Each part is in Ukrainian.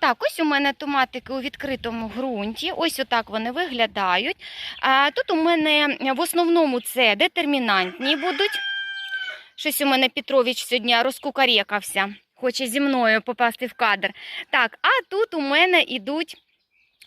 Так, ось у мене томатики у відкритому ґрунті. Ось отак вони виглядають. Тут у мене в основному це детермінантні будуть. Щось у мене Петрович сьогодні розкукарекався. Хоче зі мною попасти в кадр. Так, а тут у мене ідуть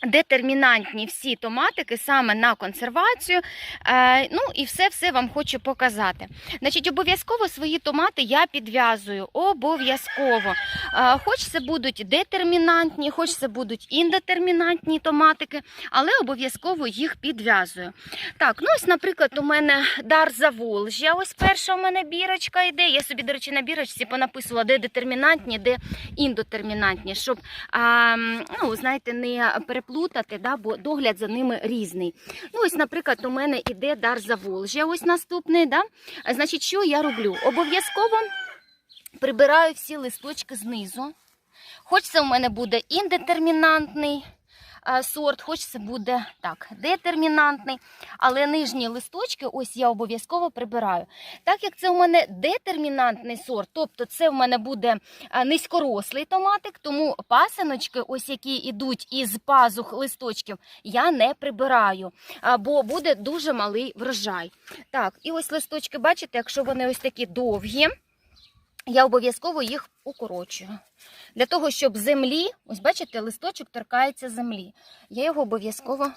детермінантні всі томатики саме на консервацію. Е, ну і все-все вам хочу показати. Значить, обов'язково свої томати я підв'язую. Обов'язково. Е, хоч це будуть детермінантні, хоч це будуть індетермінантні томатики, але обов'язково їх підв'язую. Так, ну ось, наприклад, у мене дар Заволжя. Ось перша у мене бірочка йде. Я собі, до речі, на бірочці понаписувала, де детермінантні, де індотермінантні, щоб а, ну, знаєте, не переплутати, да, бо догляд за ними різний. Ну, ось, наприклад, у мене іде дар Заволжя, ось наступний. Да? Значить, що я роблю? Обов'язково прибираю всі листочки знизу. Хоч це у мене буде індетермінантний сорт, хоч це буде так, детермінантний, але нижні листочки ось я обов'язково прибираю. Так як це у мене детермінантний сорт, тобто це в мене буде низькорослий томатик, тому пасиночки, ось які йдуть із пазух листочків, я не прибираю, бо буде дуже малий врожай. Так, і ось листочки, бачите, якщо вони ось такі довгі, я обов'язково їх укорочую. Для того, щоб землі, ось бачите, листочок торкається землі. Я його обов'язково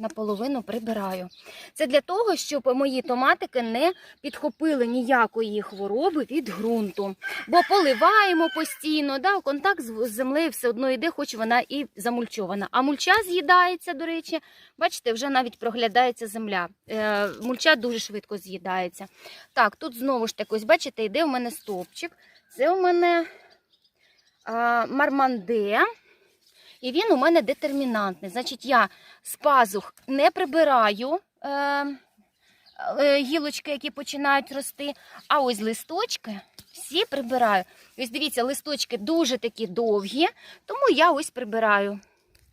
наполовину прибираю. Це для того, щоб мої томатики не підхопили ніякої хвороби від ґрунту. Бо поливаємо постійно, да, контакт з землею все одно йде, хоч вона і замульчована. А мульча з'їдається, до речі, бачите, вже навіть проглядається земля. Е, мульча дуже швидко з'їдається. Так, тут знову ж таки, ось бачите, йде у мене стовпчик. Це у мене марманде. І він у мене детермінантний. Значить, я з пазух не прибираю е, е, гілочки, які починають рости, а ось листочки всі прибираю. Ось дивіться, листочки дуже такі довгі, тому я ось прибираю.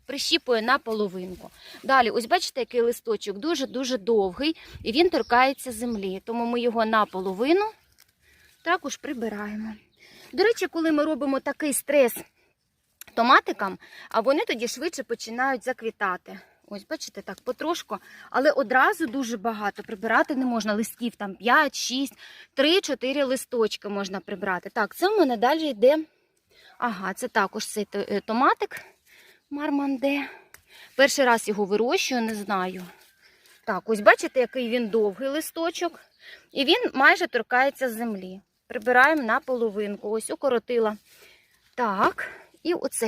Прищіпую на половинку. Далі, ось бачите, який листочок дуже-дуже довгий, і він торкається землі. Тому ми його наполовину також прибираємо. До речі, коли ми робимо такий стрес томатикам, а вони тоді швидше починають заквітати. Ось, бачите, так, потрошку, але одразу дуже багато прибирати не можна. Листків там 5, 6, 3-4 листочки можна прибрати. Так, це в мене далі йде. Ага, це також цей е, томатик Марманде. Перший раз його вирощую, не знаю. Так, ось бачите, який він довгий листочок. І він майже торкається землі. Прибираємо на половинку. Ось укоротила. Так, і оцей